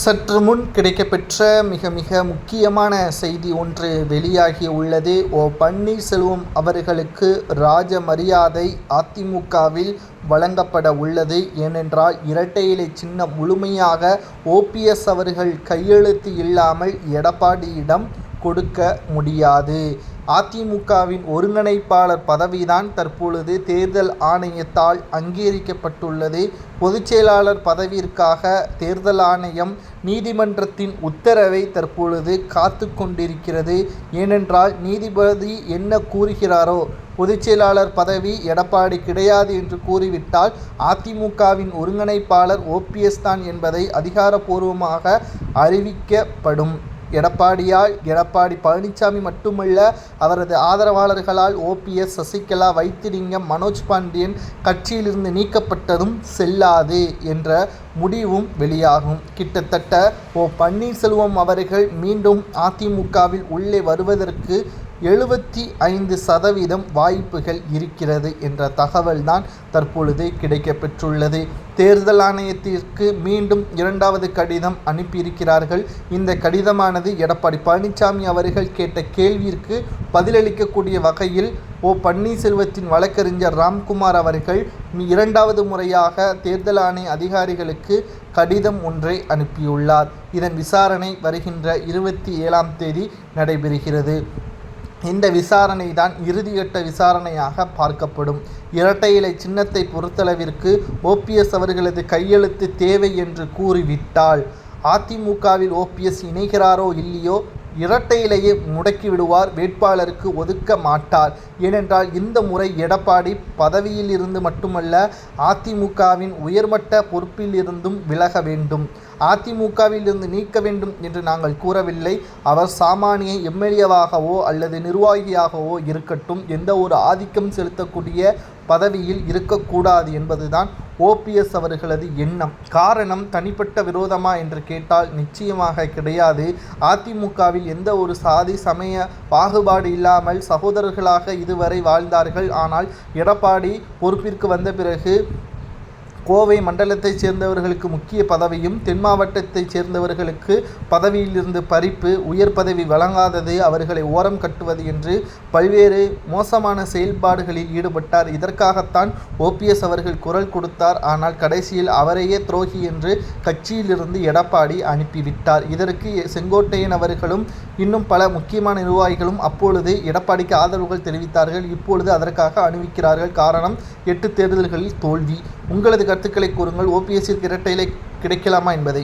சற்று முன் கிடைக்கப்பெற்ற மிக மிக முக்கியமான செய்தி ஒன்று வெளியாகி உள்ளது. ஓ பன்னீர்செல்வம் அவர்களுக்கு ராஜ மரியாதை அதிமுகவில் வழங்கப்பட உள்ளது. ஏனென்றால் இரட்டை இலை சின்னம் முழுமையாக ஓபிஎஸ் அவர்கள் கையெழுத்து இல்லாமல் எடப்பாடியிடம் கொடுக்க முடியாது. அதிமுகவின் ஒருங்கிணைப்பாளர் பதவிதான் தற்பொழுது தேர்தல் ஆணையத்தால் அங்கீகரிக்கப்பட்டுள்ளது. பொதுச்செயலாளர் பதவியிற்காக தேர்தல் ஆணையம் நீதிமன்றத்தின் உத்தரவை தற்பொழுது காத்து கொண்டிருக்கிறது. ஏனென்றால் நீதிபதி என்ன கூறுகிறாரோ பொதுச்செயலாளர் பதவி எடப்பாடி கிடையாது என்று கூறிவிட்டால் அதிமுகவின் ஒருங்கிணைப்பாளர் ஓபிஎஸ் தான் என்பதை அதிகாரப்பூர்வமாக அறிவிக்கப்படும். எடப்பாடியால் எடப்பாடி பழனிசாமி மட்டுமல்ல அவரது ஆதரவாளர்களால் ஓபிஎஸ் சசிகலா வைத்திலிங்கம் மனோஜ் பாண்டியன் கட்சியிலிருந்து நீக்கப்பட்டதும் செல்லாது என்ற முடிவும் வெளியாகும். கிட்டத்தட்ட ஓ. பன்னீர்செல்வம் அவர்கள் மீண்டும் அதிமுகவில் உள்ளே வருவதற்கு எழுபத்தி ஐந்து சதவீதம் வாய்ப்புகள் இருக்கிறது என்ற தகவல்தான் தற்பொழுது கிடைக்கப்பெற்றுள்ளது. தேர்தல் ஆணையத்திற்கு மீண்டும் இரண்டாவது கடிதம் அனுப்பியிருக்கிறார்கள். இந்த கடிதமானது எடப்பாடி பழனிசாமி அவர்கள் கேட்ட கேள்விற்கு பதிலளிக்கக்கூடிய வகையில் ஓ பன்னீர்செல்வத்தின் வழக்கறிஞர் ராம்குமார் அவர்கள் இரண்டாவது முறையாக தேர்தல் ஆணைய அதிகாரிகளுக்கு கடிதம் ஒன்றை அனுப்பியுள்ளார். இதன் விசாரணை வருகின்ற இருபத்தி ஏழாம் தேதி நடைபெறுகிறது. இந்த விசாரணை தான் இறுதிக்கட்ட விசாரணையாக பார்க்கப்படும். இரட்டை இலை சின்னத்தை பொறுத்தளவிற்கு ஓபிஎஸ் அவர்களது கையெழுத்து தேவை என்று கூறிவிட்டால் அதிமுகவில் ஓபிஎஸ் இணைகிறாரோ இல்லையோ இரட்டையிலேயே முடக்கி விடுவார் வேட்பாளருக்கு ஒதுக்க மாட்டார். ஏனென்றால் இந்த முறை எடப்பாடி பதவியில் இருந்து மட்டுமல்ல அதிமுகவின் உயர்மட்ட பொறுப்பில் இருந்தும் விலக வேண்டும். அதிமுகவில் இருந்து நீக்க வேண்டும் என்று நாங்கள் கூறவில்லை. அவர் சாமானிய எம்எல்ஏவாகவோ அல்லது நிர்வாகியாகவோ இருக்கட்டும். எந்த ஒரு ஆதிக்கம் செலுத்தக்கூடிய பதவியில் இருக்கக்கூடாது என்பதுதான் ஓபிஎஸ் அவர்களது எண்ணம் காரணம் தனிப்பட்ட விரோதமா என்று கேட்டால் நிச்சயமாக கிடையாது. அதிமுகவில் எந்த ஒரு சாதி சமய பாகுபாடு இல்லாமல் சகோதரர்களாக இதுவரை வாழ்ந்தார்கள். ஆனால் எடப்பாடி பொறுப்பிற்கு வந்த பிறகு கோவை மண்டலத்தைச் சேர்ந்தவர்களுக்கு முக்கிய பதவியும் தென் மாவட்டத்தைச் சேர்ந்தவர்களுக்கு பதவியிலிருந்து பறிப்பு உயர் பதவி வழங்காதது அவர்களை ஓரம் கட்டுவது என்று பல்வேறு மோசமான செயல்பாடுகளில் ஈடுபட்டார். இதற்காகத்தான் ஓபிஎஸ் அவர்கள் குரல் கொடுத்தார். ஆனால் கடைசியில் அவரையே துரோகி என்று கட்சியிலிருந்து எடப்பாடி அனுப்பிவிட்டார். இதற்கு செங்கோட்டையன் அவர்களும் இன்னும் பல முக்கியமான நிர்வாகிகளும் அப்பொழுது எடப்பாடிக்கு ஆதரவுகள் தெரிவித்தார்கள். இப்பொழுது அதற்காக அணிவிக்கிறார்கள் காரணம் எட்டு தேர்தல்களில் தோல்வி. உங்களது கருத்துக்களை கூறுங்கள். ஓபிஎஸ்சிற்கு இரட்டை இலை கிடைக்கலாமா என்பதை